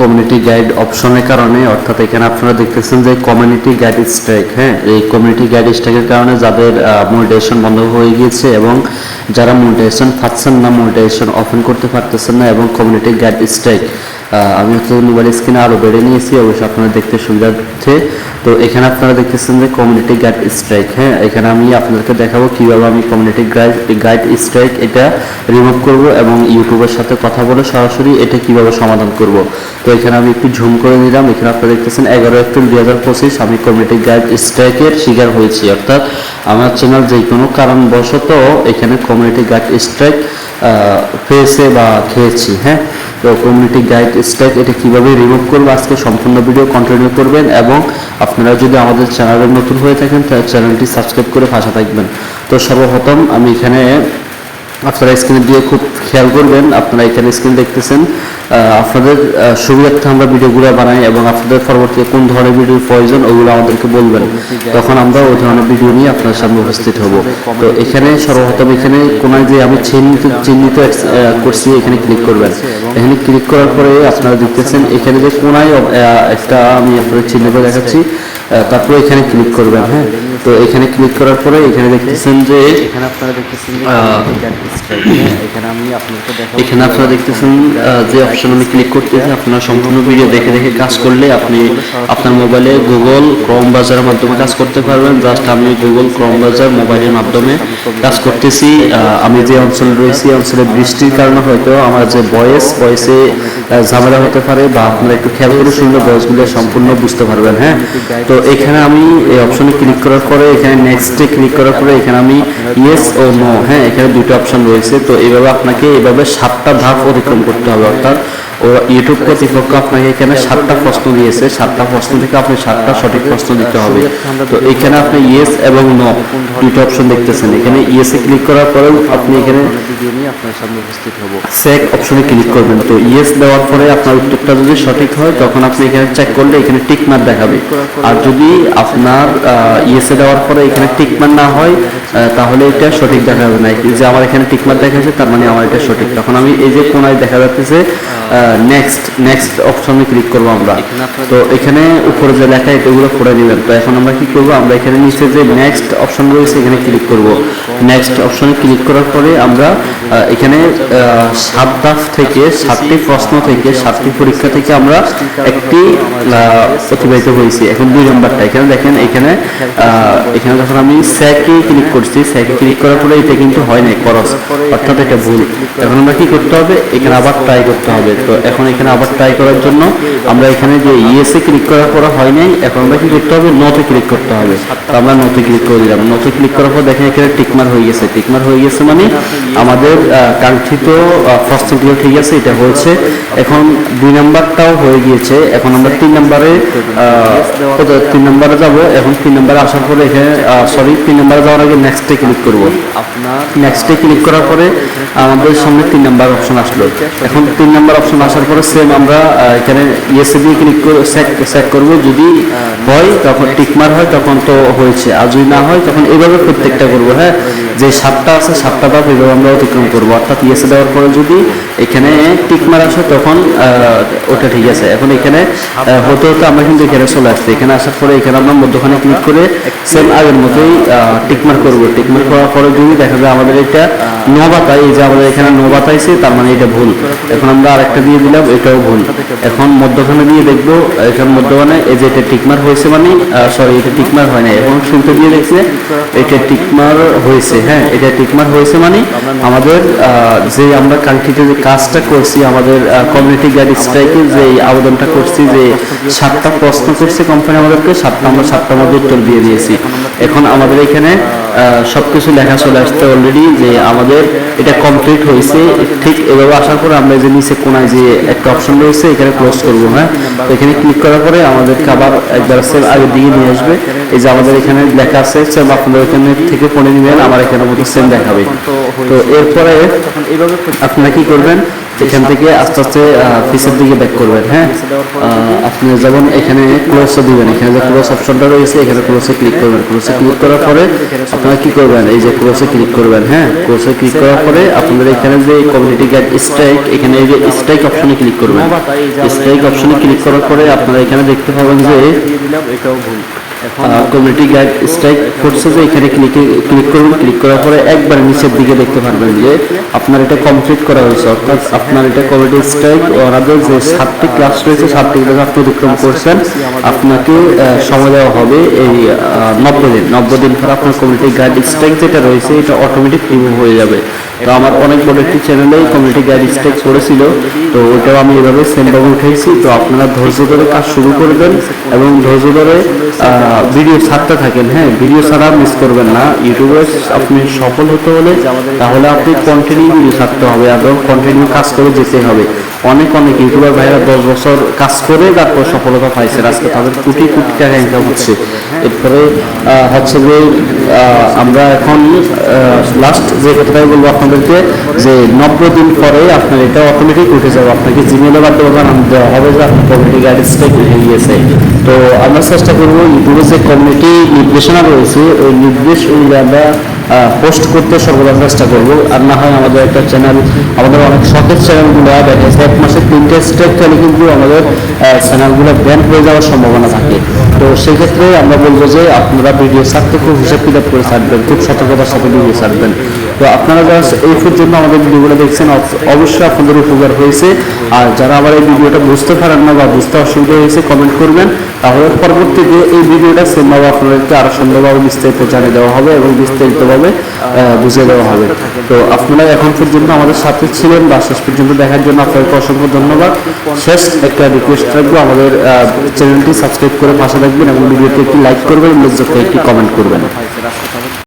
Community guide অপশনের কারণে, অর্থাৎ এখানে আপনারা দেখতেছেন যে কমিউনিটি গাইড স্ট্রাইক হ্যাঁ? এই কমিউনিটি গাইড স্ট্রাইকের কারণে যাদের মোডিটেশন বন্ধ হয়ে গিয়েছে এবং যারা মোডিটেশন পাচ্ছেন না মোডিটেশন ওপেন করতে পারতেছেন না এবং কমিউনিটি গাইড স্ট্রাইক আমি হচ্ছে মোবাইল স্ক্রিনে আরও বেড়ে নিয়েছি, অবশ্যই আপনারা দেখতে সুবিধার্থে। তো এখানে আপনারা দেখতেছেন যে কমিউনিটি গাইড স্ট্রাইক হ্যাঁ? এখানে আমি আপনাদেরকে দেখাবো কীভাবে আমি কমিউনিটি গাইড গাইড স্ট্রাইক এটা রিমুভ করব এবং ইউটিউবের সাথে কথা বলে সরাসরি এটা কীভাবে সমাধান করব। তো এখানে আমি একটু ঝুম করে নিলাম। এখানে আপনারা দেখতেছেন এগারো এপ্রিল দুই হাজার পঁচিশ আমি কমিউনিটি গাইড স্ট্রাইকের শিকার হয়েছি। অর্থাৎ আমার চ্যানেল যে কোনো কারণবশত এখানে কমিউনিটি গাইড স্ট্রাইক পেয়েছে বা খেয়েছি হ্যাঁ? কমিউনিটি গাইড স্ট্যাক এটা কীভাবে রিমুভ করব আজকে সম্পূর্ণ ভিডিও কন্টিনিউ করবেন এবং আপনারা যদি আমাদের চ্যানেলে নতুন হয়ে থাকেন, তাহলে চ্যানেলটি সাবস্ক্রাইব করে পাশে থাকবেন। তো সর্বপ্রথম আমি এখানে আপনারা স্ক্রিনে দিয়ে খুব খেয়াল করবেন, আপনারা এখানে স্ক্রিন দেখতেছেন। আপনাদের সুবিধার্থে আমরা ভিডিওগুলো বানাই এবং আপনাদের পরবর্তীতে কোন ধরনের ভিডিওর প্রয়োজন, ওগুলো আমাদেরকে বলবেন। তখন আমরা ওই ধরনের ভিডিও নিয়ে আপনার সামনে উপস্থিত হব। তো এখানে সর্বপ্রথম এখানে কোনায় যে আমি চিহ্নিত চিহ্নিত করছি, এখানে ক্লিক করবেন। এখানে ক্লিক করার পরে আপনারা দেখতেছেন এখানে যে কোনায় একটা আমি আপনাদের চিহ্ন করে দেখাচ্ছি। তারপরে এখানে ক্লিক করবেন হ্যাঁ? তো এখানে ক্লিক করার পরে এখানে দেখতেছেন যে এখানে আপনারা দেখতেছেন এখানে আপনারা দেখতেছেন যে অপশন আমি ক্লিক করতেছি, আপনারা সম্পূর্ণ ভিডিও দেখে দেখে কাজ করলে আপনি আপনার মোবাইলে গুগল ক্রম বাজারের মাধ্যমে কাজ করতে পারবেন। জাস্ট আমি গুগল ক্রম বাজার মোবাইলের মাধ্যমে কাজ করতেছি। আমি যে অঞ্চলে রয়েছি অঞ্চলে বৃষ্টির কারণে হয়তো আমার যে ভয়েস ভয়েসে ঝামেলা হতে পারে বা আপনারা একটু খেয়াল করে শুনলে ভয়েসগুলো সম্পূর্ণ বুঝতে পারবেন হ্যাঁ? তো এখানে আমি এই অপশনে ক্লিক করার পরে, এখানে নেক্সটে ক্লিক করার পরে, এখানে আমি ইয়েস ও নো হ্যাঁ? এখানে দুটো অপশন রয়েছে। তো এইভাবে আপনাকে এইভাবে সাতটা ধাপ অতিক্রম করতে হবে, অর্থাৎ ও ইউটিউব কর্তৃপক্ষ আপনাকে এখানে সাতটা প্রশ্ন দিয়েছে, সাতটা প্রশ্ন থেকে আপনি সাতটা সঠিক প্রশ্ন দিতে হবে। তো এখানে আপনি ইয়েস এবং নো দুটো অপশন দেখতেছেন। এখানে ইয়েসে ক্লিক করার পরেও আপনি এখানে ভিডিও নিয়ে আপনার সামনে উপস্থিত হব। চেক অপশনে ক্লিক করবেন। তো ইয়েস দেওয়ার পরে আপনার উত্তরটা যদি সঠিক হয় তখন আপনি এখানে চেক করলে এখানে টিক মার্ক দেখাবে। আর যদি আপনার ইয়েসে দেওয়ার পরে এখানে টিক মার্ক না হয় তাহলে এটা সঠিক দেখাবে না। যে আমার এখানে টিক মার্ক দেখাচ্ছে তার মানে আমার এটা সঠিক। তখন আমি এই যে কোনায় দেখা যাচ্ছে নেক্সট নেক্সট অপশনে ক্লিক করব আমরা। তো এখানে উপরে যে লেখা এগুলো পড়ে নেবেন। তো এখন আমরা কি করব? আমরা এখানে নিচে যে নেক্সট অপশন রয়েছে এখানে ক্লিক করব। নেক্সট অপশনে ক্লিক করার পরে আমরা এখানে সাত ধাপ থেকে, সাতটি প্রশ্ন থেকে, সাতটি পরীক্ষা থেকে আমরা একটি অতিবাহিত হয়েছি এখন দুই নম্বরটা। এখানে দেখেন, এখানে এখানে যখন আমি স্যাকে ক্লিক করছি, স্যাকে ক্লিক করার পরে এটা কিন্তু হয় নাই করস অর্থাৎ এটা ভুল। এখন আমরা কি করতে হবে? এখানে আবার ট্রাই করতে হবে। তো এখন এখানে আবার ট্রাই করার জন্য আমরা এখানে যে ইএসএ ক্লিক করার পরে হয় নাই, এখন আমরা কি করতে হবে? নোতে ক্লিক করতে হবে। তো আমরা নোতে ক্লিক করে দিলাম। নোতে ক্লিক করার পর দেখেন এখানে টিকমার হয়ে গেছে। টিকমার হয়ে গেছে মানে আমাদের কাঙ্ক্ষিত প্রশ্নগুলো ঠিক আছে এটা হয়েছে। এখন দুই নাম্বারটাও হয়ে গিয়েছে। এখন আমরা তিন নাম্বারে তিন নাম্বারে যাব। এখন তিন নাম্বারে আসার পরে এখানে সরি তিন নাম্বারে যাওয়ার আগে নেক্সটে ক্লিক করব। আপনার নেক্সটে ক্লিক করার পরে আমাদের সামনে তিন নাম্বার অপশন আসলো। এখন তিন নাম্বার অপশন আসার পরে সেম আমরা এখানে ইয়েসে দিয়ে ক্লিক করে সেট করব। যদি হয় তখন টিকমার হয় তখন তো হয়েছে। আর যদি না হয় তখন এইভাবে প্রত্যেকটা করব হ্যাঁ? যে সাতটা আছে সাতটা ধাপ এইভাবে আমরা অতিক্রম করব। অর্থাৎ ইয়েসে দেওয়ার পরে যদি এখানে টিকমার আসে, তখন ওটা ঠিক আছে। এখন এখানে হতে হতে আমরা কিন্তু এখানে চলে আসছি। এখানে আসার পরে এখানে আমরা মধ্যখানে ক্লিক করে সেম আগের মতোই টিকমার করব। টিকমার করার পরে যদি দেখা যায় আমাদের এটা নো বাতাই এই যে আমাদের এখানে নো বাতাইছে তার মানে এটা ভুল। এখন আমরা আরেকটা দিয়ে দিলাম, এটাও ভুল। এখন মধ্যখানে দিয়ে দেখব, এখানে মধ্যখানে এই যে এটা টিকমার হয়েছে মানে সরি এটা টিকমার হয় না এখন শুনতে দিয়ে দেখছে, এটা টিকমার হয়েছে। হ্যাঁ এটা টিকমার হয়েছে মানে আমাদের আহ, যে আমরা কাঙ্ক্ষিত যে কাজটা করছি আমাদের কমিউনিটি গাইড স্ট্রাইকে যে আবেদনটা করছি যে সাতটা প্রশ্ন করছে কোম্পানি আমাদেরকে সাতটা আমরা সাতটার মধ্যে উত্তর দিয়ে দিয়েছি। এখন আমাদের এখানে আহ, সবকিছু লেখা চলে আসছে অলরেডি যে আমাদের এটা কমপ্লিট হয়েছে। ঠিক এভাবে আসার পরে আমরা যে নিচে কোনায় যে একটা অপশন রয়েছে এখানে ক্লোজ করব হ্যাঁ? এখানে ক্লিক করার পরে আমাদেরকে আবার একবার সেম আগের দিকে নিয়ে আসবে। এই যে আমাদের এখানে লেখা আছে সেম আপনাদের এখানে থেকে পড়ে নেবেন আমার এখানে মতো সেম দেখাবে। তো এরপরে আপনারা কি করবেন এখান থেকে আস্তে আস্তে পিসের দিকে ব্যাক করবেন হ্যাঁ? আপনি যেমন এখানে ক্লোজে দিবেন, এখানে যে ক্লোজ অপশনটা রয়েছে, এখানে ক্লোজে ক্লিক করবেন। ক্লোজে ক্লিক করার পরে আপনারা কি করবেন? এই যে ক্লোজে ক্লিক করবেন হ্যাঁ? ক্লোজে ক্লিক করার পরে আপনাদের এখানে যে কমিউনিটি গাইড স্ট্রাইক এখানে এই যে স্ট্রাইক অপশনে ক্লিক করবেন। স্ট্রাইক অপশনে ক্লিক করার পরে আপনারা এখানে দেখতে পাবেন যে এটাও ভুল কমিউনিটি গাইড স্ট্রাইক যে এখানে ক্লিকে ক্লিক করুন। ক্লিক করার পরে একবার নিচের দিকে দেখতে পারবেন যে আপনার এটা কমপ্লিট করা হয়েছে। অর্থাৎ আপনার এটা কমিউনিটি স্ট্রাইক ওনাদের যে সাতটি ক্লাস রয়েছে সাতটি ক্লাস আপনি অতিক্রম করছেন, আপনাকে সময় দেওয়া হবে এই নব্বই দিন। নব্বই দিন পর আপনার কমিউনিটি গাইড স্ট্রাইক যেটা রয়েছে, এটা অটোমেটিক রিমুভ হয়ে যাবে। তো আমার অনেক বড় একটি চ্যানেলে কমিউনিটি গাইড স্টেক করেছিল। তো ওটাও আমি এভাবে সেমভাবে উঠেছি। তো আপনারা ধৈর্য ধরে কাজ শুরু করবেন এবং ধৈর্য ধরে ভিডিও ছাড়তে থাকেন। হ্যাঁ ভিডিও ছাড়া মিস করবেন না। ইউটিউবে আপনি সফল হতে হলে তাহলে আপনি কন্টিনিউ ভিডিও ছাড়তে হবে এবং কন্টিনিউ কাজ করে যেতে হবে। অনেক অনেক ইউটিউবার ভাইরা দশ বছর কাজ করে তারপর সফলতা পাইছে। আজকে তাদের কোটি কোটি টাকা ইনকাম হচ্ছে। এরপরে হচ্ছে যে আমরা এখন লাস্ট যে কথাটাই বলব আপনাদেরকে, যে নব্বই দিন পরে আপনার এটা অটোমেটিক উঠে যাবে। আপনাকে মাধ্যমে জানানো দেওয়া হবে যে আপনার কমিউনিটি গাইডেন্সটাই উঠে গিয়েছে। তো আমরা চেষ্টা করব ইউটিউবে যে কমিউনিটি নির্দেশনা রয়েছে, ওই নির্দেশ অনুযায়ী আমরা পোস্ট করতে সর্বদা চেষ্টা করব। আর না হয় আমাদের একটা চ্যানেল আমাদের অনেক শখের চ্যানেলগুলো দেখা যাচ্ছে এক মাসে তিনটে স্টেপ খেলে কিন্তু আমাদের চ্যানেলগুলো ব্যান হয়ে যাওয়ার সম্ভাবনা থাকে। তো সেক্ষেত্রে আমরা বলব যে আপনারা ভিডিও ছাড়তে খুব হিসাব কিতাব করে ছাড়বেন, খুব সতর্কতার সাথে ভিডিও ছাড়বেন। তো আপনারা যারা এই পর্যন্ত আমাদের ভিডিওগুলো দেখছেন অবশ্যই আপনাদের উপকার হয়েছে। আর যারা আবার এই ভিডিওটা বুঝতে পারেন না বা বুঝতে অসুবিধা হয়েছে কমেন্ট করবেন। তাহলে পরবর্তীতে এই ভিডিওটা সেমভাবে আপনাদেরকে আরও সুন্দরভাবে বিস্তারিত জানিয়ে দেওয়া হবে এবং বিস্তারিতভাবে বুঝিয়ে দেওয়া হবে। তো আপনারা এখন পর্যন্ত আমাদের সাথে ছিলেন বা শেষ পর্যন্ত দেখার জন্য আপনাদেরকে অসংখ্য ধন্যবাদ। শেষ একটা রিকোয়েস্ট রাখব, আমাদের চ্যানেলটি সাবস্ক্রাইব করে পাশে রাখবেন এবং ভিডিওটি একটি লাইক করবেন উল্লেখযোগ্য একটি কমেন্ট করবেন।